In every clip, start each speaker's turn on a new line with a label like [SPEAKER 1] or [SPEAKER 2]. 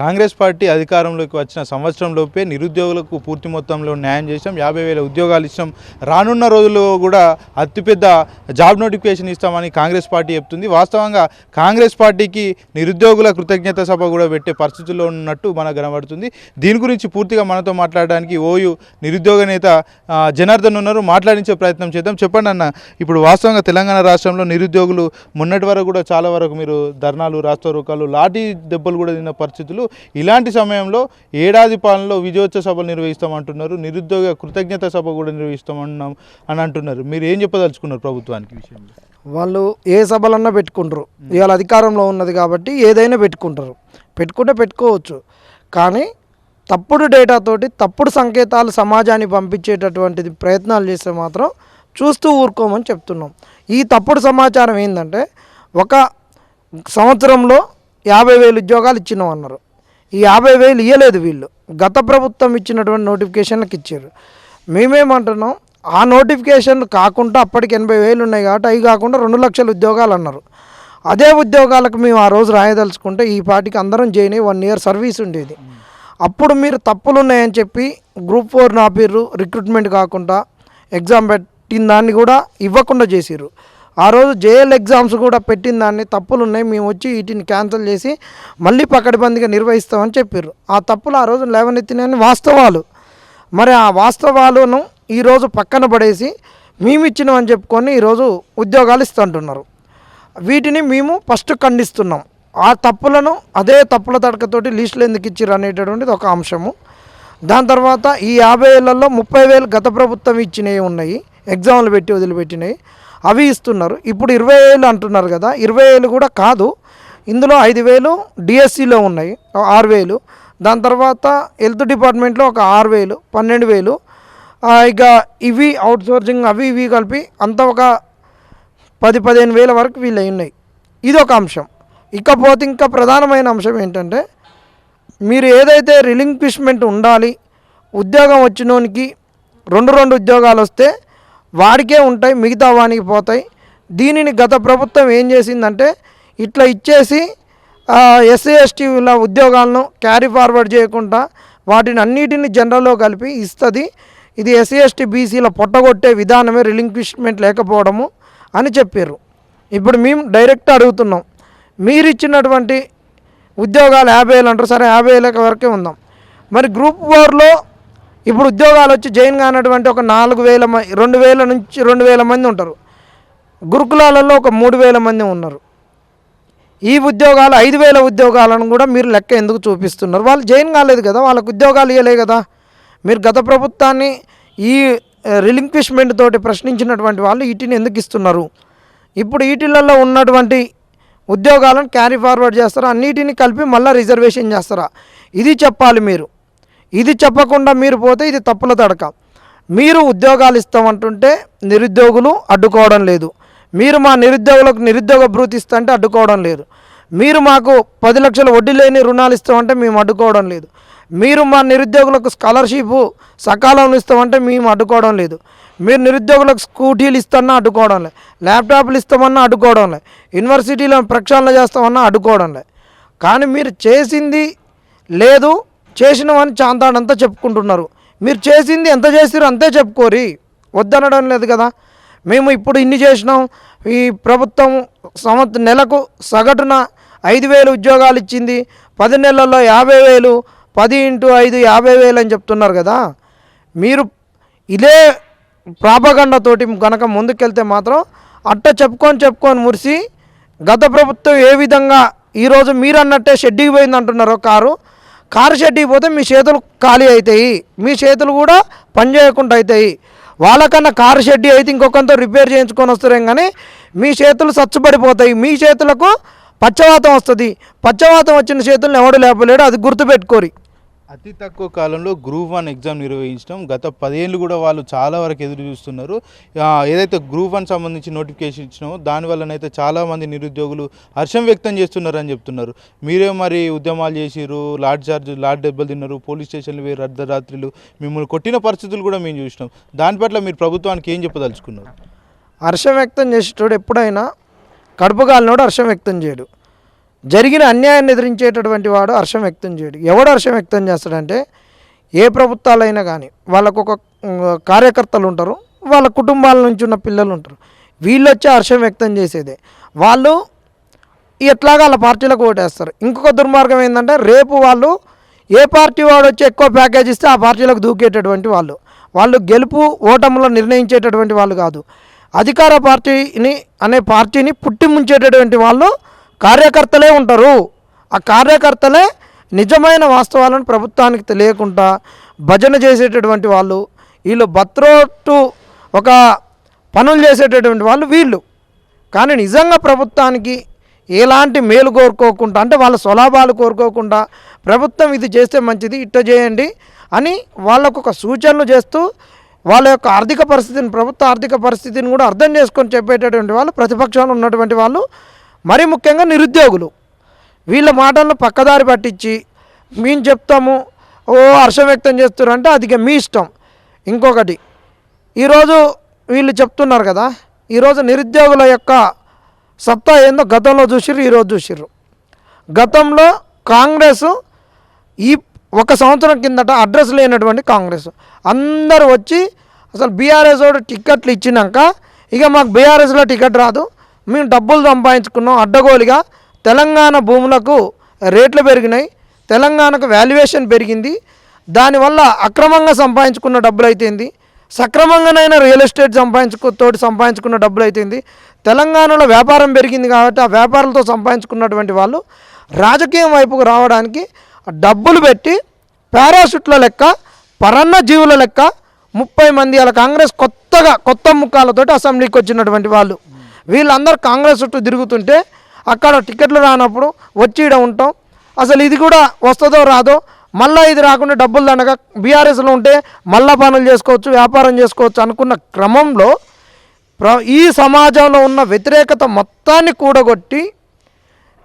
[SPEAKER 1] Congress party అధికారంలోకి వచ్చిన సంవత్సరంలోపే నిరుద్యోగులకు పూర్తి మొత్తంలో న్యాయం చేసాం యాభై వేల ఉద్యోగాలు ఇస్తాం రానున్న రోజుల్లో కూడా అతిపెద్ద జాబ్ నోటిఫికేషన్ ఇస్తామని కాంగ్రెస్ పార్టీ చెప్తుంది. వాస్తవంగా కాంగ్రెస్ పార్టీకి నిరుద్యోగుల కృతజ్ఞత సభ కూడా పెట్టే పరిస్థితుల్లో ఉన్నట్టు మనకు కనబడుతుంది. దీని గురించి పూర్తిగా మనతో మాట్లాడడానికి ఓయు నిరుద్యోగ నేత జనార్దన్ ఉన్నారు. మాట్లాడించే ప్రయత్నం చేద్దాం. చెప్పండి అన్న ఇప్పుడు వాస్తవంగా తెలంగాణ రాష్ట్రంలో నిరుద్యోగులు మొన్నటి వరకు కూడా చాలా వరకు మీరు ధర్నాలు రాస్తారోకాలు లాఠీ దెబ్బలు కూడా తిన్న పరిస్థితులు ఇలాంటి సమయంలో ఏడాది పాలనలో విజయోత్సవ సభలు నిర్వహిస్తామంటున్నారు నిరుద్యోగ కృతజ్ఞత సభ కూడా నిర్వహిస్తామన్నాం అని అంటున్నారు. మీరు ఏం చెప్పదలుచుకున్నారు ప్రభుత్వానికి విషయంలో?
[SPEAKER 2] వాళ్ళు ఏ సభలన్నా పెట్టుకుంటారు. ఇవాళ అధికారంలో ఉన్నది కాబట్టి ఏదైనా పెట్టుకుంటారు. పెట్టుకుంటే పెట్టుకోవచ్చు. కానీ తప్పుడు డేటాతోటి తప్పుడు సంకేతాలు సమాజానికి పంపించేటటువంటిది ప్రయత్నాలు చేస్తే మాత్రం చూస్తూ ఊరుకోమని చెప్తున్నాం. ఈ తప్పుడు సమాచారం ఏంటంటే ఒక సంవత్సరంలో యాభై వేలు ఉద్యోగాలు ఇచ్చినాం అన్నారు ఈ యాభై వేలు ఇవ్వలేదు వీళ్ళు. గత ప్రభుత్వం ఇచ్చినటువంటి నోటిఫికేషన్లకు ఇచ్చారు. మేమేమంటున్నాం? ఆ నోటిఫికేషన్ కాకుండా అప్పటికి ఎనభై వేలు ఉన్నాయి కాబట్టి అవి కాకుండా రెండు లక్షల ఉద్యోగాలు అన్నారు. అదే ఉద్యోగాలకు మేము ఆ రోజు రాయదలుచుకుంటే ఈ పాటికి అందరం చేయని వన్ ఇయర్ సర్వీస్ ఉండేది. అప్పుడు మీరు తప్పులు ఉన్నాయని చెప్పి గ్రూప్ ఫోర్ ఆపిర్రు రిక్రూట్మెంట్ కాకుండా ఎగ్జామ్ పెట్టిన దాన్ని కూడా ఇవ్వకుండా చేసిర్రు. ఆ రోజు జేఎల్ ఎగ్జామ్స్ కూడా పెట్టిన దాన్ని తప్పులు ఉన్నాయి మేము వచ్చి వీటిని క్యాన్సిల్ చేసి మళ్ళీ పకడ్బందీగా నిర్వహిస్తామని చెప్పారు ఆ తప్పులు ఆ రోజు లేవనెత్తినని వాస్తవాలు. మరి ఆ వాస్తవాలను ఈరోజు పక్కన పడేసి మేము ఇచ్చినామని చెప్పుకొని ఈరోజు ఉద్యోగాలు ఇస్తుంటున్నారు. వీటిని మేము ఫస్ట్ ఖండిస్తున్నాం. ఆ తప్పులను అదే తప్పుల తడకతోటి లిస్టులు ఎందుకు ఇచ్చారు అనేటటువంటిది ఒక అంశము. దాని తర్వాత ఈ యాభై ఏళ్ళలో ముప్పై వేలు గత ప్రభుత్వం ఇచ్చినవి ఉన్నాయి. ఎగ్జామ్లు పెట్టి వదిలిపెట్టినవి. అవి ఇస్తున్నారు. ఇప్పుడు ఇరవై వేలు అంటున్నారు కదా ఇరవై వేలు కూడా కాదు. ఇందులో ఐదు వేలు డిఎస్సిలో ఉన్నాయి ఆరు వేలు. దాని తర్వాత హెల్త్ డిపార్ట్మెంట్లో ఒక ఆరు వేలు పన్నెండు వేలు. ఇక ఇవి అవుట్ సోర్సింగ్ అవి ఇవి కలిపి అంత ఒక పది పదిహేను వేల వరకు వీళ్ళు ఉన్నాయి. ఇది ఒక అంశం. ఇకపోతే ఇంకా ప్రధానమైన అంశం ఏంటంటే మీరు ఏదైతే రిలింక్విష్మెంట్ ఉండాలి ఉద్యోగం వచ్చినోనికి రెండు రెండు ఉద్యోగాలు వస్తే వాడికే ఉంటాయి మిగతా వానికి పోతాయి. దీనిని గత ప్రభుత్వం ఏం చేసిందంటే ఇట్లా ఇచ్చేసి ఎస్సీ ఎస్టీల ఉద్యోగాలను క్యారీ ఫార్వర్డ్ చేయకుండా వాటిని అన్నిటిని జనరల్లో కలిపి ఇస్తుంది. ఇది ఎస్సీ ఎస్టీ బీసీల పొట్టగొట్టే విధానమే రిలింక్విష్మెంట్ లేకపోవడము అని చెప్పారు ఇప్పుడు మేము డైరెక్ట్ అడుగుతున్నాం. మీరు ఇచ్చినటువంటి ఉద్యోగాలు యాభై వేలు అంటారు. సరే యాభై వేల వరకే ఉందాం. మరి గ్రూప్ ఫోర్లో ఇప్పుడు ఉద్యోగాలు వచ్చి జైన్ కానటువంటి ఒక నాలుగు వేల రెండు వేల నుంచి రెండు వేల మంది ఉంటారు. గురుకులాలలో ఒక మూడు వేల మంది ఉన్నారు. ఈ ఉద్యోగాలు ఐదు వేల ఉద్యోగాలను కూడా మీరు లెక్క ఎందుకు చూపిస్తున్నారు? వాళ్ళు జైన్ కాలేదు కదా వాళ్ళకు ఉద్యోగాలు ఇవ్వలే కదా. మీరు గత ప్రభుత్వాన్ని ఈ రిలింక్విష్మెంట్ తోటి ప్రశ్నించినటువంటి వాళ్ళు వీటిని ఎందుకు ఇస్తున్నారు? ఇప్పుడు వీటిలలో ఉన్నటువంటి ఉద్యోగాలను క్యారీ ఫార్వర్డ్ చేస్తారా? అన్నిటిని కలిపి మళ్ళీ రిజర్వేషన్ చేస్తారా? ఇది చెప్పాలి మీరు. ఇది చెప్పకుండా మీరు పోతే ఇది తప్పుల తడక. మీరు ఉద్యోగాలు ఇస్తామంటుంటే నిరుద్యోగులు అడ్డుకోవడం లేదు. మీరు మా నిరుద్యోగులకు నిరుద్యోగ భృతి ఇస్తంటే అడ్డుకోవడం లేదు. మీరు మాకు పది లక్షల వడ్డీ లేని రుణాలు ఇస్తామంటే మేము అడ్డుకోవడం లేదు. మీరు మా నిరుద్యోగులకు స్కాలర్షిప్ సకాలంలో ఇస్తామంటే మేము అడ్డుకోవడం లేదు. మీరు నిరుద్యోగులకు స్కూటీలు ఇస్తామన్నా అడ్డుకోవడం లేదు. ల్యాప్టాప్లు ఇస్తామన్నా అడ్డుకోవడం లేదు. యూనివర్సిటీలో ప్రక్షాళన చేస్తామన్నా అడ్డుకోవడం లేదు. కానీ మీరు చేసింది లేదు. చేసినవని చాంతాడంతా చెప్పుకుంటున్నారు. మీరు చేసింది ఎంత చేసిరో అంతే చెప్పుకోరి. వద్దనడం లేదు కదా. మేము ఇప్పుడు ఇన్ని చేసినాం. ఈ ప్రభుత్వం సంవత్సరం నెలకు సగటున ఐదు వేలు ఉద్యోగాలు ఇచ్చింది. పది నెలల్లో యాభై వేలు పది ఇంటూ ఐదు యాభై వేలు అని చెప్తున్నారు కదా. మీరు ఇదే ప్రాపగండతోటి కనుక ముందుకెళ్తే మాత్రం అట్ట చెప్పుకొని చెప్పుకొని మురిసి గత ప్రభుత్వం ఏ విధంగా ఈరోజు మీరు అన్నట్టే షెడ్డీకి పోయింది అంటున్నారు కారు. కారు షెడ్కి పోతే మీ చేతులు ఖాళీ అవుతాయి మీ చేతులు కూడా పని చేయకుండా అవుతాయి వాళ్ళకన్నా కారు షెడ్డీ అయితే ఇంకొకంతో రిపేర్ చేయించుకొని వస్తారేం కానీ మీ చేతులు సచ్చుపడిపోతాయి మీ చేతులకు పచ్చవాతం వస్తుంది. పచ్చవాతం వచ్చిన చేతులను ఎవడు లేపలేడు. అది గుర్తుపెట్టుకోరి.
[SPEAKER 1] అతి తక్కువ కాలంలో గ్రూప్ వన్ ఎగ్జామ్ నిర్వహించడం. గత పదేళ్ళు కూడా వాళ్ళు చాలా వరకు ఎదురు చూస్తున్నారు. ఏదైతే గ్రూప్ వన్ సంబంధించి నోటిఫికేషన్ ఇచ్చినామో దానివల్లనైతే చాలామంది నిరుద్యోగులు హర్షం వ్యక్తం చేస్తున్నారని చెప్తున్నారు. మీరే మరి ఉద్యమాలు చేసిరు లాడ్ చార్జ్ లాడ్ దెబ్బలు తిన్నారు పోలీస్ స్టేషన్లు వేరు అర్ధరాత్రులు మిమ్మల్ని కొట్టిన పరిస్థితులు కూడా మేము చూసినాం. దాని పట్ల మీరు ప్రభుత్వానికి ఏం చెప్పదలుచుకున్నారు?
[SPEAKER 2] హర్షం వ్యక్తం చేసేటోడు ఎప్పుడైనా కడుపు కాలినోడు హర్షం వ్యక్తం చేయడు. జరిగిన అన్యాయాన్ని ఎదిరించేటటువంటి వాడు హర్షం వ్యక్తం చేయడు. ఎవడు హర్షం వ్యక్తం చేస్తాడంటే ఏ ప్రభుత్వాలైనా కానీ వాళ్ళకు ఒక కార్యకర్తలు ఉంటారు వాళ్ళ కుటుంబాల నుంచి ఉన్న పిల్లలు ఉంటారు. వీళ్ళు వచ్చి హర్షం వ్యక్తం చేసేదే. వాళ్ళు ఎట్లాగా వాళ్ళ పార్టీలకు ఓటేస్తారు. ఇంకొక దుర్మార్గం ఏంటంటే రేపు వాళ్ళు ఏ పార్టీ వాడు వచ్చి ఎక్కువ ప్యాకేజ్ ఇస్తే ఆ పార్టీలకు దూకేటటువంటి వాళ్ళు. వాళ్ళు గెలుపు ఓటములో నిర్ణయించేటటువంటి వాళ్ళు కాదు. అధికార పార్టీని అనే పార్టీని పుట్టి ముంచేటటువంటి వాళ్ళు కార్యకర్తలే ఉంటారు. ఆ కార్యకర్తలే నిజమైన వాస్తవాలను ప్రభుత్వానికి తెలియకుండా భజన చేసేటటువంటి వాళ్ళు వీళ్ళు బత్రోట్టు ఒక పనులు చేసేటటువంటి వాళ్ళు వీళ్ళు. కానీ నిజంగా ప్రభుత్వానికి ఎలాంటి మేలు కోరుకోకుండా అంటే వాళ్ళ స్వలాభాలు కోరుకోకుండా ప్రభుత్వం ఇది చేస్తే మంచిది ఇట్ట చేయండి అని వాళ్ళకు ఒక సూచనలు చేస్తూ వాళ్ళ యొక్క ఆర్థిక పరిస్థితిని ప్రభుత్వ ఆర్థిక పరిస్థితిని కూడా అర్థం చేసుకొని చెప్పేటటువంటి వాళ్ళు ప్రతిపక్షంలో ఉన్నటువంటి వాళ్ళు మరి ముఖ్యంగా నిరుద్యోగులు. వీళ్ళ మాటలను పక్కదారి పట్టించి మేము చెప్తాము ఓ హర్షం వ్యక్తం చేస్తున్నారంటే అంటే అది మీ ఇష్టం. ఇంకొకటి ఈరోజు వీళ్ళు చెప్తున్నారు కదా ఈరోజు నిరుద్యోగుల యొక్క సత్తా ఏందో గతంలో చూసిర్రు ఈరోజు చూసిర్రు. గతంలో కాంగ్రెస్ ఈ ఒక సంవత్సరం కిందట అడ్రస్ లేనటువంటి కాంగ్రెస్. అందరూ వచ్చి అసలు బీఆర్ఎస్ వాడు టికెట్లు ఇచ్చినాక ఇక మాకు బీఆర్ఎస్లో టికెట్ రాదు మేము డబ్బులు సంపాదించుకున్నాం అడ్డగోలుగా. తెలంగాణ భూములకు రేట్లు పెరిగినాయి. తెలంగాణకు వాల్యుయేషన్ పెరిగింది. దానివల్ల అక్రమంగా సంపాదించుకున్న డబ్బులు అయితేంది. సక్రమంగానైనా రియల్ ఎస్టేట్ సంపాదించుకు తోటి సంపాదించుకున్న డబ్బులు అయితేంది. తెలంగాణలో వ్యాపారం పెరిగింది కాబట్టి ఆ వ్యాపారాలతో సంపాదించుకున్నటువంటి వాళ్ళు రాజకీయం వైపుకు రావడానికి డబ్బులు పెట్టి పారాషూట్ల లెక్క పరన్న జీవుల లెక్క ముప్పై మంది అలా కాంగ్రెస్ కొత్తగా కొత్త ముఖాలతోటి అసెంబ్లీకి వచ్చినటువంటి వాళ్ళు. వీళ్ళందరూ కాంగ్రెస్ చుట్టూ తిరుగుతుంటే అక్కడ టికెట్లు రానప్పుడు వచ్చి ఈడ ఉంటాం. అసలు ఇది కూడా వస్తుందో రాదో మళ్ళీ ఇది రాకుండా డబ్బులు దండగా బీఆర్ఎస్లో ఉంటే మళ్ళా పనులు చేసుకోవచ్చు వ్యాపారం చేసుకోవచ్చు అనుకున్న క్రమంలో ఈ సమాజంలో ఉన్న వ్యతిరేకత మొత్తాన్ని కూడగొట్టి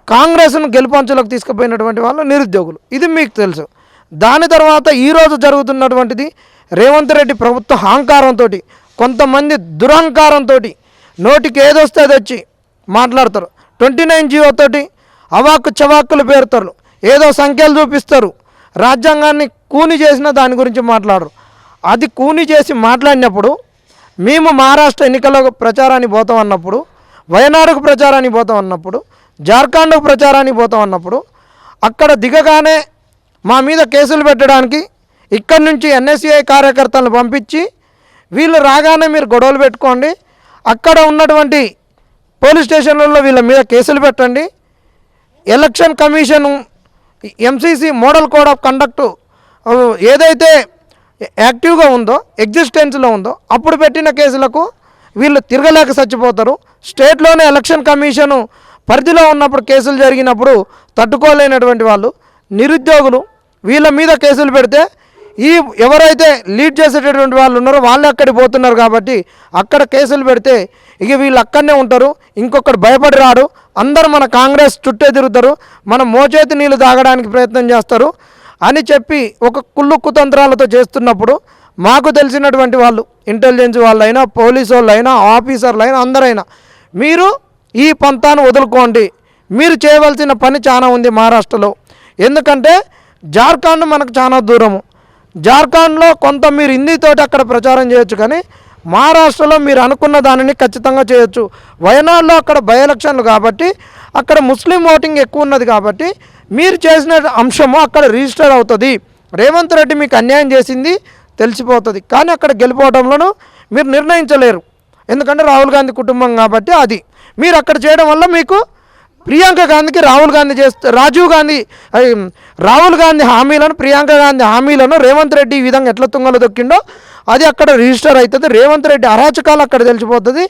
[SPEAKER 2] కాంగ్రెస్ను గెలుపంచులకు తీసుకుపోయినటువంటి వాళ్ళు నిరుద్యోగులు. ఇది మీకు తెలుసు. దాని తర్వాత ఈరోజు జరుగుతున్నటువంటిది రేవంత్ రెడ్డి ప్రభుత్వ అహంకారంతో కొంతమంది దురహంకారంతో నోటికి ఏదొస్తే అది వచ్చి మాట్లాడతారు. ట్వంటీ నైన్ జీవోతోటి అవాక్కు చవాక్కులు పేరుతారు. ఏదో సంఖ్యలు చూపిస్తారు. రాజ్యాంగాన్ని కూని చేసిన దాని గురించి మాట్లాడరు. అది కూని చేసి మాట్లాడినప్పుడు మేము మహారాష్ట్ర ఎన్నికల ప్రచారానికి పోతాం అన్నప్పుడు వయనాడుకు ప్రచారానికి పోతాం అన్నప్పుడు జార్ఖండ్కు ప్రచారానికి పోతాం అన్నప్పుడు అక్కడ దిగగానే మా మీద కేసులు పెట్టడానికి ఇక్కడి నుంచి ఎన్ఎస్సిఐ కార్యకర్తలను పంపించి వీళ్ళు రాగానే మీరు గొడవలు పెట్టుకోండి అక్కడ ఉన్నటువంటి పోలీస్ స్టేషన్లలో వీళ్ళ మీద కేసులు పెట్టండి. Election commission MCC model code of conduct ఏదైతే యాక్టివ్గా ఉందో ఎగ్జిస్టెన్స్లో ఉందో అప్పుడు పెట్టిన కేసులకు వీళ్ళు తిరగలేక చచ్చిపోతారు. స్టేట్లోనే ఎలక్షన్ కమిషను పరిధిలో ఉన్నప్పుడు కేసులు జరిగినప్పుడు తట్టుకోలేనటువంటి వాళ్ళు నిరుద్యోగులు వీళ్ళ మీద కేసులు పెడితే ఈ ఎవరైతే లీడ్ చేసేటటువంటి వాళ్ళు ఉన్నారో వాళ్ళే అక్కడికి పోతున్నారు కాబట్టి అక్కడ కేసులు పెడితే ఇక వీళ్ళు అక్కడనే ఉంటారు. ఇంకొకటి భయపడి రాడు అందరూ మన కాంగ్రెస్ చుట్టే తిరుగుతారు మన మోచేతి నీళ్ళు తాగడానికి ప్రయత్నం చేస్తారు అని చెప్పి ఒక కుళ్ళు కుతంత్రాలతో చేస్తున్నప్పుడు మాకు తెలిసినటువంటి వాళ్ళు ఇంటెలిజెన్స్ వాళ్ళైనా పోలీసు వాళ్ళైనా ఆఫీసర్లైనా అందరైనా మీరు ఈ పంతాను వదులుకోండి. మీరు చేయవలసిన పని చాలా ఉంది మహారాష్ట్రలో ఎందుకంటే జార్ఖండ్ మనకు చాలా దూరము. జార్ఖండ్లో కొంత మీరు హిందీతోటి అక్కడ ప్రచారం చేయొచ్చు కానీ మహారాష్ట్రలో మీరు అనుకున్న దానిని ఖచ్చితంగా చేయొచ్చు. వయనాడులో అక్కడ బై ఎలక్షన్లు కాబట్టి అక్కడ ముస్లిం ఓటింగ్ ఎక్కువ ఉన్నది కాబట్టి మీరు చేసిన అంశము అక్కడ రిజిస్టర్ అవుతుంది. రేవంత్ రెడ్డి మీకు అన్యాయం చేసింది తెలిసిపోతుంది. కానీ అక్కడ గెలిపోవడంలోనూ మీరు నిర్ణయించలేరు. ఎందుకంటే రాహుల్ గాంధీ కుటుంబం కాబట్టి అది. మీరు అక్కడ చేయడం వల్ల మీకు ప్రియాంక గాంధీకి రాహుల్ గాంధీ చేస్తే రాజీవ్ గాంధీ రాహుల్ గాంధీ హామీలను ప్రియాంక గాంధీ హామీలను రేవంత్ రెడ్డి ఈ విధంగా ఎట్లా తుంగలు దొక్కిండో అది అక్కడ రిజిస్టర్ అవుతుంది రేవంత్ రెడ్డి అరాచకాలు అక్కడ తెలిసిపోతుంది.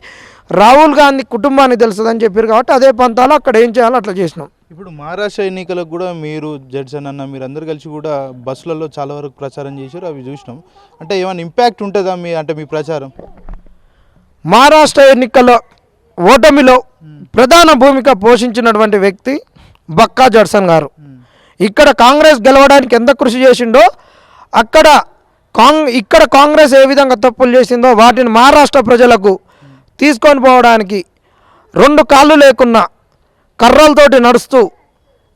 [SPEAKER 2] రాహుల్ గాంధీ కుటుంబానికి తెలుస్తుంది అని చెప్పారు కాబట్టి అదే పంతాలు అక్కడ ఏం చేయాలో అట్లా చేసినాం.
[SPEAKER 1] ఇప్పుడు మహారాష్ట్ర ఎన్నికలకు కూడా మీరు జడ్సన్ అన్న మీరు అందరు కలిసి కూడా బస్సులలో చాలా వరకు ప్రచారం చేశారు అవి చూసినాం. అంటే ఏమైనా ఇంపాక్ట్ ఉంటుందా మీ అంటే మీ ప్రచారం?
[SPEAKER 2] మహారాష్ట్ర ఎన్నికల్లో ఓటమిలో ప్రధాన భూమిక పోషించినటువంటి వ్యక్తి బక్కా జడ్సన్ గారు. ఇక్కడ కాంగ్రెస్ గెలవడానికి ఎంత కృషి చేసిండో అక్కడ కాంగ్ ఇక్కడ కాంగ్రెస్ ఏ విధంగా తప్పులు చేసిందో వాటిని మహారాష్ట్ర ప్రజలకు తీసుకొని పోవడానికి రెండు కాళ్ళు లేకున్నా కర్రలతోటి నడుస్తూ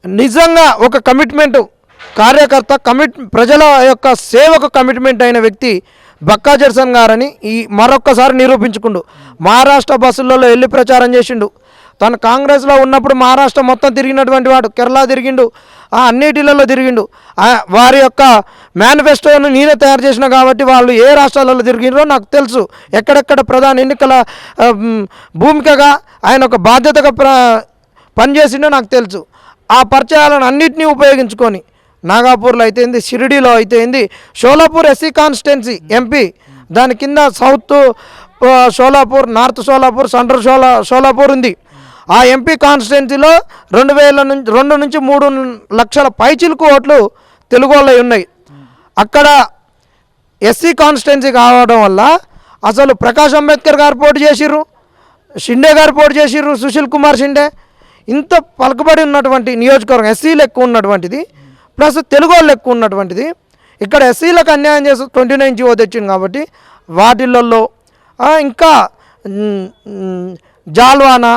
[SPEAKER 2] నిజంగా ఒక కమిట్మెంట్ కార్యకర్త కమిట్ ప్రజల యొక్క సేవకు కమిట్మెంట్ అయిన వ్యక్తి బక్కా జర్సన్ గారని ఈ మరొక్కసారి నిరూపించుకుండు. మహారాష్ట్ర బస్సులలో వెళ్ళి ప్రచారం చేసిండు. తను కాంగ్రెస్లో ఉన్నప్పుడు మహారాష్ట్ర మొత్తం తిరిగినటువంటి వాడు కేరళ తిరిగిండు ఆ అన్నిటిలలో తిరిగిండు. వారి యొక్క మేనిఫెస్టోను నేనే తయారు చేసిన కాబట్టి వాళ్ళు ఏ రాష్ట్రాలలో తిరిగిండ్రో నాకు తెలుసు. ఎక్కడెక్కడ ప్రధాన ఎన్నికల భూమికగా ఆయన ఒక బాధ్యతగా ప్ర పనిచేసిండో నాకు తెలుసు. ఆ పరిచయాలను అన్నిటినీ ఉపయోగించుకొని నాగాపూర్లో అయితేంది షిరిడీలో అయితేంది షోలాపూర్ ఎస్సీ కాన్స్టిట్యున్సీ ఎంపీ దాని కింద south Sholapur north Sholapur central Shola Sholapur ఉంది. ఆ ఎంపీ కాన్స్టిట్యున్సీలో రెండు వేల నుంచి రెండు నుంచి మూడు లక్షల పైచిలుకు ఓట్లు తెలుగు వాళ్ళవి ఉన్నాయి. అక్కడ ఎస్సీ కాన్స్టిట్యున్సీ కావడం వల్ల అసలు ప్రకాష్ అంబేద్కర్ గారు పోటీ చేసిర్రు షిండే గారు పోటీ చేసిర్రు సుశీల్ కుమార్ షిండే. ఇంత పలకబడి ఉన్నటువంటి నియోజకవర్గం ఎస్సీలు ఎక్కువ ఉన్నటువంటిది ప్లస్ తెలుగు వాళ్ళు ఎక్కువ ఉన్నటువంటిది. ఇక్కడ ఎస్సీలకు అన్యాయం చేసి ట్వంటీ నైన్ జీవో తెచ్చింది కాబట్టి వాటిల్లో ఇంకా జాల్వానా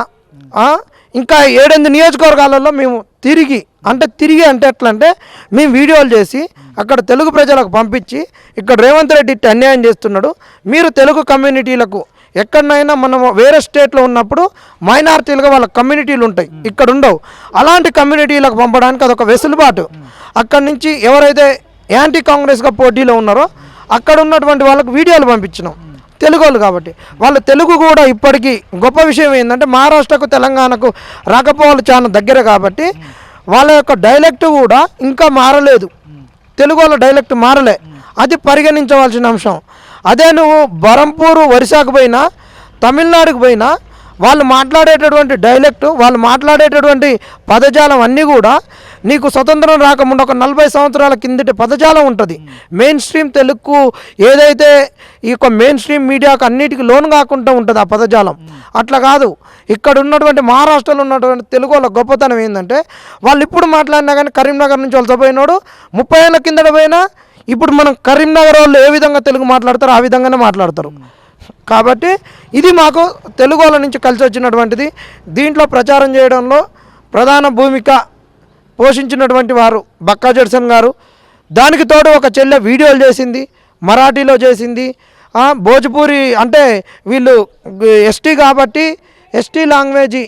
[SPEAKER 2] ఇంకా ఏడెనిమిది నియోజకవర్గాలలో మేము తిరిగి అంటే తిరిగి అంటే ఎట్లా అంటే మేము వీడియోలు చేసి అక్కడ తెలుగు ప్రజలకు పంపించి ఇక్కడ రేవంత్ రెడ్డి ఇట్టి అన్యాయం చేస్తున్నాడు. మీరు తెలుగు కమ్యూనిటీలకు ఎక్కడనైనా మనం వేరే స్టేట్లో ఉన్నప్పుడు మైనారిటీలుగా వాళ్ళ కమ్యూనిటీలు ఉంటాయి ఇక్కడ ఉండవు. అలాంటి కమ్యూనిటీలకు పంపడానికి అదొక వెసులుబాటు. అక్కడి నుంచి ఎవరైతే యాంటీ కాంగ్రెస్గా పోటీలో ఉన్నారో అక్కడ ఉన్నటువంటి వాళ్ళకు వీడియోలు పంపించినాం. తెలుగు వాళ్ళు కాబట్టి. వాళ్ళు తెలుగు కూడా ఇప్పటికీ గొప్ప విషయం ఏంటంటే మహారాష్ట్రకు తెలంగాణకు రాకపోవలు చాలా దగ్గర కాబట్టి వాళ్ళ యొక్క డైలెక్ట్ కూడా ఇంకా మారలేదు. తెలుగు వాళ్ళ డైలెక్ట్ మారలే. అది పరిగణించవలసిన అంశం. అదే నువ్వు బరంపూరు ఒరిస్సాకు పోయినా తమిళనాడుకు పోయినా వాళ్ళు మాట్లాడేటటువంటి డైలెక్ట్ వాళ్ళు మాట్లాడేటటువంటి పదజాలం అన్నీ కూడా నీకు స్వతంత్రం రాకముందు ఒక నలభై సంవత్సరాల కిందటి పదజాలం ఉంటుంది. మెయిన్ స్ట్రీమ్ తెలుగు ఏదైతే ఈ యొక్క మెయిన్ స్ట్రీమ్ మీడియాకు అన్నిటికీ లోన్ కాకుండా ఉంటుంది ఆ పదజాలం. అట్లా కాదు. ఇక్కడ ఉన్నటువంటి మహారాష్ట్రలో ఉన్నటువంటి తెలుగు వాళ్ళ గొప్పతనం ఏంటంటే వాళ్ళు ఇప్పుడు మాట్లాడినా కానీ కరీంనగర్ నుంచి వలస పోయినాడు ముప్పై ఏళ్ళ కిందట పోయినా ఇప్పుడు మనం కరీంనగర్ వాళ్ళు ఏ విధంగా తెలుగు మాట్లాడతారో ఆ విధంగానే మాట్లాడతారు. కాబట్టి ఇది మాకు తెలుగు వాళ్ళ నుంచి కలిసి వచ్చినటువంటిది. దీంట్లో ప్రచారం చేయడంలో ప్రధాన భూమిక పోషించినటువంటి వారు బక్కా జడ్సన్ గారు. దానికి తోడు ఒక చెల్లె వీడియోలు చేసింది మరాఠీలో చేసింది. భోజ్పూరి అంటే వీళ్ళు ఎస్టీ కాబట్టి ఎస్టీ లాంగ్వేజీ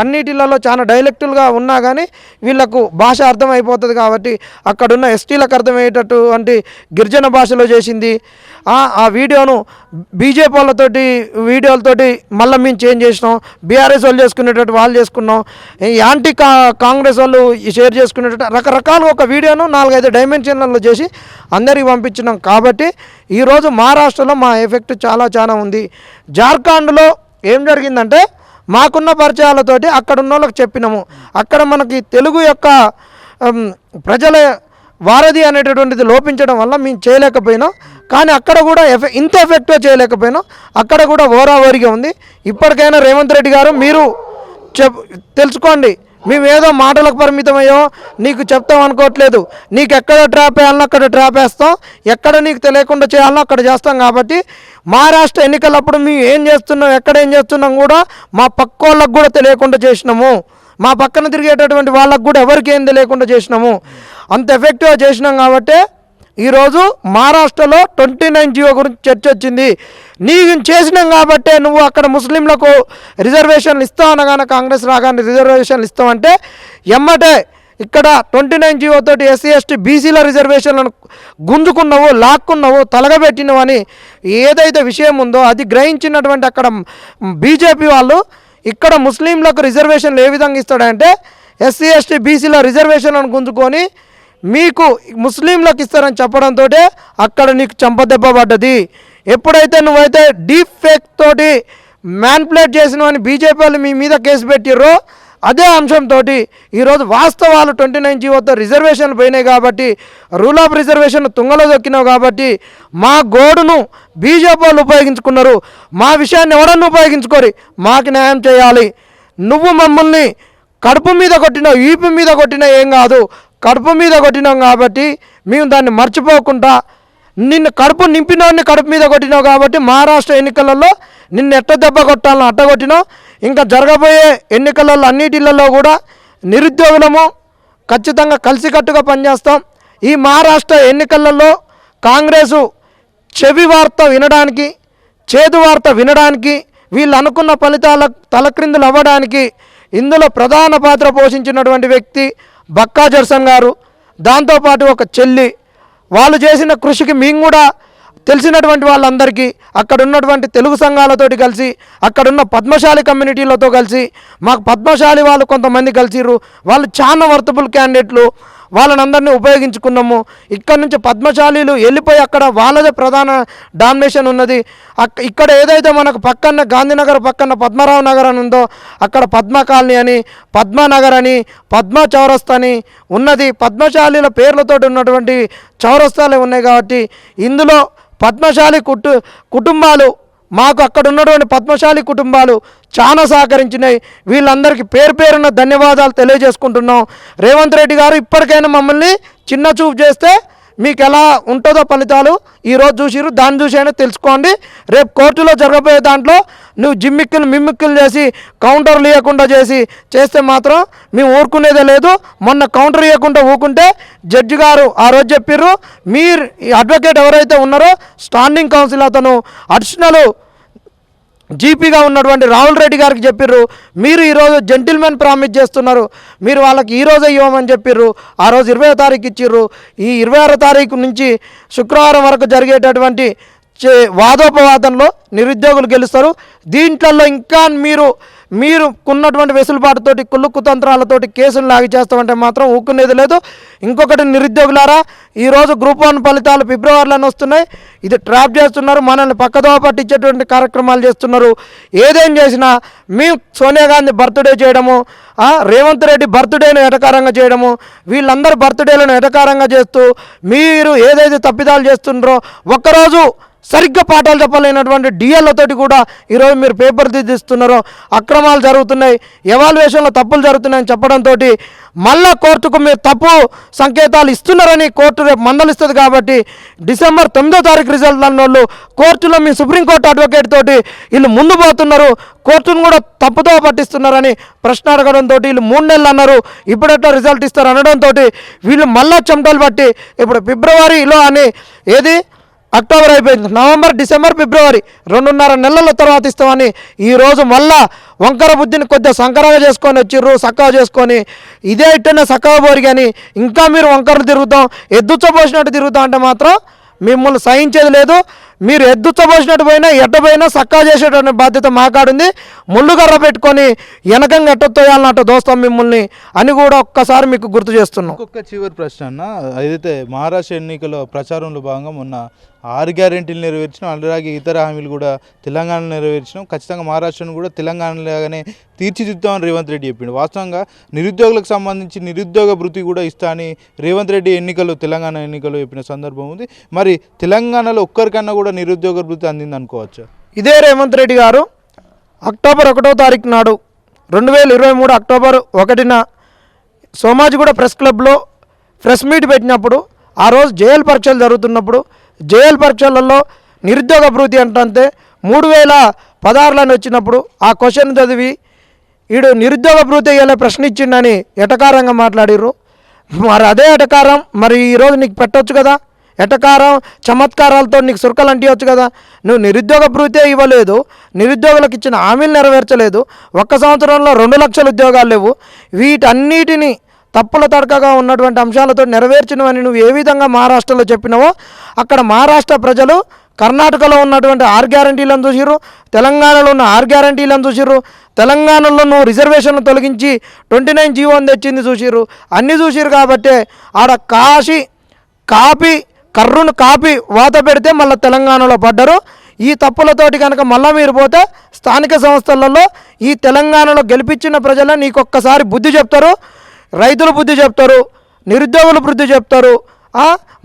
[SPEAKER 2] అన్నిటిలలో చాలా డైలెక్టులుగా ఉన్నా కానీ వీళ్ళకు భాష అర్థమైపోతుంది కాబట్టి అక్కడున్న ఎస్టీలకు అర్థమయ్యేటటువంటి గిరిజన భాషలో చేసింది. ఆ వీడియోను బీజేపీ వాళ్ళతోటి వీడియోలతోటి మళ్ళీ మేము చేంజ్ చేసినాం. బీఆర్ఎస్ వాళ్ళు చేసుకునేటట్టు వాళ్ళు చేసుకున్నాం. ఈ యాంటీ కా కాంగ్రెస్ వాళ్ళు ఈ షేర్ చేసుకునేటట్టు రకరకాలుగా ఒక వీడియోను నాలుగైదు డైమెన్షన్లలో చేసి అందరికి పంపించినాం. కాబట్టి ఈరోజు మహారాష్ట్రలో మా ఎఫెక్ట్ చాలా చాలా ఉంది. జార్ఖండ్లో ఏం జరిగిందంటే మాకున్న పరిచయాలతోటి అక్కడ ఉన్న వాళ్ళకి చెప్పినాము. అక్కడ మనకి తెలుగు యొక్క ప్రజల వారధి అనేటటువంటిది లోపించడం వల్ల మేము చేయలేకపోయినాం. కానీ అక్కడ కూడా ఎఫె ఇంత ఎఫెక్ట్గా చేయలేకపోయినా. అక్కడ కూడా ఓరావోరిగా ఉంది. ఇప్పటికైనా రేవంత్ రెడ్డి గారు మీరు చెప్ తెలుసుకోండి. మేము ఏదో మాటలకు పరిమితమయ్యో నీకు చెప్తాం అనుకోవట్లేదు. నీకు ఎక్కడ ట్రాప్ వేయాలనో అక్కడ ట్రాప్ వేస్తాం. ఎక్కడ నీకు తెలియకుండా చేయాలనో అక్కడ చేస్తాం కాబట్టి మహారాష్ట్ర ఎన్నికలప్పుడు మేము ఏం చేస్తున్నాం ఎక్కడ ఏం చేస్తున్నాం కూడా మా పక్క వాళ్ళకు కూడా తెలియకుండా చేసినాము. మా పక్కన తిరిగేటటువంటి వాళ్ళకు కూడా ఎవరికి ఏం తెలియకుండా చేసినాము. అంత ఎఫెక్టివ్గా చేసినాం కాబట్టి ఈరోజు మహారాష్ట్రలో ట్వంటీ నైన్ జియో గురించి చర్చ వచ్చింది. నీవు చేసినాం కాబట్టే నువ్వు అక్కడ ముస్లింలకు రిజర్వేషన్లు ఇస్తావు అనగానే కాంగ్రెస్ రాగానే రిజర్వేషన్లు ఇస్తావంటే ఎమ్మటే ఇక్కడ ట్వంటీ నైన్ జీవో తోటి ఎస్సీ ఎస్టీ బీసీల రిజర్వేషన్లను గుంజుకున్నావు లాక్కున్నావు తలగబెట్టినవు అని ఏదైతే విషయం ఉందో అది గ్రహించినటువంటి అక్కడ బీజేపీ వాళ్ళు ఇక్కడ ముస్లింలకు రిజర్వేషన్లు ఏ విధంగా ఇస్తాడంటే ఎస్సీ ఎస్టీ బీసీల రిజర్వేషన్లను గుంజుకొని మీకు ముస్లింలకు ఇస్తారని చెప్పడంతో అక్కడ నీకు చంపదెబ్బ పడ్డది. ఎప్పుడైతే నువ్వైతే డీప్ ఫేక్ తోటి మ్యాన్పులేట్ చేసినవని బీజేపీ వాళ్ళు మీ మీద కేసు పెట్టిర్రో అదే అంశంతో ఈరోజు వాస్తవాలు ట్వంటీ నైన్ జీవోతో రిజర్వేషన్లు పోయినాయి కాబట్టి రూల్ ఆఫ్ రిజర్వేషన్ తుంగలో దొక్కినావు కాబట్టి మా గోడును బీజేపీ వాళ్ళు ఉపయోగించుకున్నారు. మా విషయాన్ని ఎవరన్నా ఉపయోగించుకోరి మాకు న్యాయం చేయాలి. నువ్వు మమ్మల్ని కడుపు మీద కొట్టినావు ఈపు మీద కొట్టినా ఏం కాదు. కడుపు మీద కొట్టినాం కాబట్టి మేము దాన్ని మర్చిపోకుండా నిన్ను కడుపు నింపినోడిని కడుపు మీద కొట్టినావు కాబట్టి మహారాష్ట్ర ఎన్నికలలో నిన్ను ఎట్ట దెబ్బ కొట్టాలని అట్ట కొట్టినావు. ఇంకా జరగబోయే ఎన్నికలలో అన్నిటిలలో కూడా నిరుద్యోగులము ఖచ్చితంగా కలిసికట్టుగా పనిచేస్తాం. ఈ మహారాష్ట్ర ఎన్నికలలో కాంగ్రెసు చెవి వార్త వినడానికి చేదు వార్త వినడానికి వీళ్ళు అనుకున్న ఫలితాల తలక్రిందులు అవ్వడానికి ఇందులో ప్రధాన పాత్ర పోషించినటువంటి వ్యక్తి బక్కా జర్సన్ గారు. దాంతోపాటు ఒక చెల్లి వాళ్ళు చేసిన కృషికి మేము కూడా తెలిసినటువంటి వాళ్ళందరికీ అక్కడ ఉన్నటువంటి తెలుగు సంఘాలతోటి కలిసి అక్కడున్న పద్మశాలి కమ్యూనిటీలతో కలిసి మాకు పద్మశాలి వాళ్ళు కొంతమంది కలిసిర్రు వాళ్ళు చాలా వర్తబుల్ క్యాండిడేట్లు వాళ్ళని అందరినీ ఉపయోగించుకున్నాము. ఇక్కడ నుంచి పద్మశాలీలు వెళ్ళిపోయి అక్కడ వాళ్ళదే ప్రధాన డామినేషన్ ఉన్నది. అక్క ఇక్కడ ఏదైతే మనకు పక్కన గాంధీనగర్ పక్కన పద్మరావు నగర్ అని ఉందో అక్కడ పద్మ కాలనీ అని పద్మనగర్ అని పద్మ చౌరస్తా అని ఉన్నది. పద్మశాలీల పేర్లతో ఉన్నటువంటి చౌరస్తాలే ఉన్నాయి కాబట్టి ఇందులో పద్మశాలి కుటు కుటుంబాలు మాకు అక్కడ ఉన్నటువంటి పద్మశాలి కుటుంబాలు చాలా సహకరించినాయి. వీళ్ళందరికీ పేరు పేరున ధన్యవాదాలు తెలియజేసుకుంటున్నాం. రేవంత్ రెడ్డి గారు ఇప్పటికైనా మమ్మల్ని చిన్న చూపు చేస్తే మీకు ఎలా ఉంటుందో ఫలితాలు ఈరోజు చూసిరు దాన్ని చూసి అయినా తెలుసుకోండి. రేపు కోర్టులో జరగబోయే దాంట్లో నువ్వు జిమ్మిక్కులు మిమ్మిక్కులు చేసి కౌంటర్లు ఇవ్వకుండా చేసి చేస్తే మాత్రం మేము ఊరుకునేదే లేదు. మొన్న కౌంటర్ ఇవ్వకుండా ఊకుంటే జడ్జి గారు ఆ రోజు చెప్పిర్రు మీరు ఈ అడ్వకేట్ ఎవరైతే ఉన్నారో స్టాండింగ్ కౌన్సిల్ అతను అడిషనల్ జీపీగా ఉన్నటువంటి రాహుల్ రెడ్డి గారికి చెప్పిర్రు మీరు ఈరోజు జెంటిల్మెన్ ప్రామిస్ చేస్తున్నారు మీరు వాళ్ళకి ఈరోజే ఇవ్వమని చెప్పిర్రు ఆ రోజు ఇరవై తారీఖు ఇచ్చిర్రు. ఈ ఇరవై ఆరో తారీఖు నుంచి శుక్రవారం వరకు జరిగేటటువంటి చే- వాదోపవాదంలో నిరుద్యోగులు గెలుస్తారు. దీంట్లో ఇంకా మీరు మీరు కున్నటువంటి వెసులుబాటుతోటి కుళ్ళు కుతంత్రాలతోటి కేసులు లాగి చేస్తామంటే మాత్రం ఊక్కునేది లేదు. ఇంకొకటి నిరుద్యోగులారా ఈరోజు గ్రూప్ వన్ ఫలితాలు ఫిబ్రవరిలోనే వస్తున్నాయి. ఇది ట్రాప్ చేస్తున్నారు మనల్ని పక్కదోవ పట్టించేటువంటి కార్యక్రమాలు చేస్తున్నారు. ఏదేం చేసినా మేము సోనియా గాంధీ బర్త్డే చేయడము రేవంత్ రెడ్డి బర్త్డేను ఎటకారంగా చేయడము వీళ్ళందరూ బర్త్డేలను ఎటకారంగా చేస్తూ మీరు ఏదైతే తప్పిదాలు చేస్తున్నారో ఒక్కరోజు సరిగ్గా పాఠాలు చెప్పలేనటువంటి డిఎల్తోటి కూడా ఈరోజు మీరు పేపర్ తీస్తున్నారు అక్రమాలు జరుగుతున్నాయి. ఎవాల్యుయేషన్లో తప్పులు జరుగుతున్నాయని చెప్పడంతో మళ్ళా కోర్టుకు మీరు తప్పు సంకేతాలు ఇస్తున్నారని కోర్టు రేపు మందలిస్తుంది కాబట్టి డిసెంబర్ తొమ్మిదో తారీఖు రిజల్ట్ అన్న వాళ్ళు కోర్టులో మీ సుప్రీంకోర్టు అడ్వకేట్ తోటి వీళ్ళు ముందు పోతున్నారు. కోర్టును కూడా తప్పుతో పట్టిస్తున్నారని ప్రశ్న అడగడంతో వీళ్ళు మూడు నెలలు అన్నారు. ఇప్పుడెట్లా రిజల్ట్ ఇస్తారు అనడంతో వీళ్ళు మళ్ళా చెమటలు పట్టి ఇప్పుడు ఫిబ్రవరిలో అని ఏది? అక్టోబర్ అయిపోయింది. నవంబర్ డిసెంబర్ ఫిబ్రవరి రెండున్నర నెలల తర్వాత ఇస్తామని ఈరోజు మళ్ళా వంకర బుద్ధిని కొద్దిగా సంకరగా చేసుకొని వచ్చిర్రు చక్కగా చేసుకొని. ఇదే ఇట్టనే సక్కగా పోరు కానీ ఇంకా మీరు వంకరలు తిరుగుతాం ఎద్దుచ్చబోసినట్టు తిరుగుతాం అంటే మాత్రం మిమ్మల్ని సహించేది లేదు. మీరు ఎద్దుచ్చబోసినట్టు పోయినా ఎడ్డ పోయినా సక్కా చేసేటువంటి బాధ్యత మాకాడుంది. ముళ్ళు కర్ర పెట్టుకొని వెనకంగా ఎట్టొత్తోయాలన్నట్టు దోస్తాం మిమ్మల్ని అని కూడా ఒక్కసారి మీకు గుర్తు చేస్తున్నాం.
[SPEAKER 1] ఒక్కొక్క చివరి ప్రశ్న అన్న. ఏదైతే మహారాష్ట్ర ఎన్నికల ప్రచారంలో భాగంగా మొన్న ఆరు గ్యారెంటీలు నెరవేర్చినాం అలాగే ఇతర హామీలు కూడా తెలంగాణ నెరవేర్చినాం. ఖచ్చితంగా మహారాష్ట్రను కూడా తెలంగాణలాగానే తీర్చిదిద్దామని రేవంత్ రెడ్డి చెప్పిండు. వాస్తవంగా నిరుద్యోగులకు సంబంధించి నిరుద్యోగ భృతి కూడా ఇస్తా అని రేవంత్ రెడ్డి ఎన్నికలు తెలంగాణ ఎన్నికలు చెప్పిన సందర్భం ఉంది. మరి తెలంగాణలో ఒక్కరికన్నా కూడా నిరుద్యోగ భృతి అందింది అనుకోవచ్చు?
[SPEAKER 2] ఇదే రేవంత్ రెడ్డి గారు అక్టోబర్ ఒకటో తారీఖు నాడు రెండు వేల ఇరవై మూడు అక్టోబర్ ఒకటిన సోమాజిగూడ ప్రెస్ క్లబ్లో ప్రెస్ మీట్ పెట్టినప్పుడు ఆ రోజు జైలు పరీక్షలు జరుగుతున్నప్పుడు జైలు పరీక్షలలో నిరుద్యోగ భృతి అంటే మూడు వేల పదహారులను వచ్చినప్పుడు ఆ క్వశ్చన్ చదివి ఈడు నిరుద్యోగ భృతి అయ్యేలా ప్రశ్న ఇచ్చిండని ఎటకారంగా మాట్లాడిర్రు? మరి అదే ఎటకారం మరి ఈరోజు నీకు పెట్టొచ్చు కదా? ఎటకారం చమత్కారాలతో నీకు సురకలు అంటియొచ్చు కదా. నువ్వు నిరుద్యోగ భృతే ఇవ్వలేదు నిరుద్యోగులకు ఇచ్చిన హామీలు నెరవేర్చలేదు ఒక్క సంవత్సరంలో రెండు లక్షల ఉద్యోగాలు లేవు. వీటన్నిటిని తప్పుల తడకగా ఉన్నటువంటి అంశాలతో నెరవేర్చినవని నువ్వు ఏ విధంగా మహారాష్ట్రలో చెప్పినావో అక్కడ మహారాష్ట్ర ప్రజలు కర్ణాటకలో ఉన్నటువంటి ఆర్ గ్యారంటీలను చూసిర్రు తెలంగాణలో ఉన్న ఆర్ గ్యారంటీలను చూసిర్రు తెలంగాణలో నువ్వు రిజర్వేషన్లు తొలగించి ట్వంటీ నైన్ జీవోని తెచ్చింది చూసిర్రు. అన్నీ చూసిర్రు కాబట్టే ఆడ కాశీ కాపీ కర్రును కాపి వాత పెడితే మళ్ళీ తెలంగాణలో పడ్డరు. ఈ తప్పులతోటి కనుక మళ్ళీ మీరు పోతే స్థానిక సంస్థలలో ఈ తెలంగాణలో గెలిపించిన ప్రజలు నీకు ఒక్కసారి బుద్ధి చెప్తారు. రైతులు బుద్ధి చెప్తారు. నిరుద్యోగులు బుద్ధి చెప్తారు.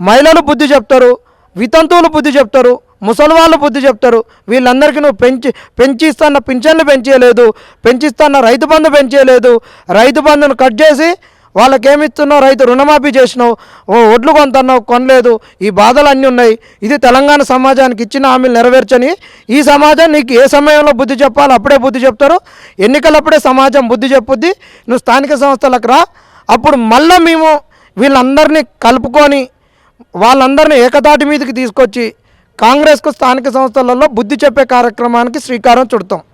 [SPEAKER 2] మహిళలు బుద్ధి చెప్తారు. వితంతువులు బుద్ధి చెప్తారు. ముసలి వాళ్ళు బుద్ధి చెప్తారు. వీళ్ళందరికీ నువ్వు పెంచి పెంచిస్తున్న పింఛన్లు పెంచేయలేదు. పెంచిస్తున్న రైతు బంధు పెంచేయలేదు. రైతు బంధును కట్ చేసి వాళ్ళకేమిస్తున్నావు? రైతు రుణమాఫీ చేసినావు. ఓ ఒడ్లు కొంతన్నావు కొనలేదు. ఈ బాధలు అన్నీ ఉన్నాయి. ఇది తెలంగాణ సమాజానికి ఇచ్చిన హామీలు నెరవేర్చని ఈ సమాజం నీకు ఏ సమయంలో బుద్ధి చెప్పాలో అప్పుడే బుద్ధి చెప్తారు. ఎన్నికలప్పుడే సమాజం బుద్ధి చెప్పుద్ది. నువ్వు స్థానిక సంస్థలకు రా. అప్పుడు మళ్ళీ మేము వీళ్ళందరినీ కలుపుకొని వాళ్ళందరినీ ఏకతాటి మీదకి తీసుకొచ్చి కాంగ్రెస్కు స్థానిక సంస్థలలో బుద్ధి చెప్పే కార్యక్రమానికి శ్రీకారం చుడతాం.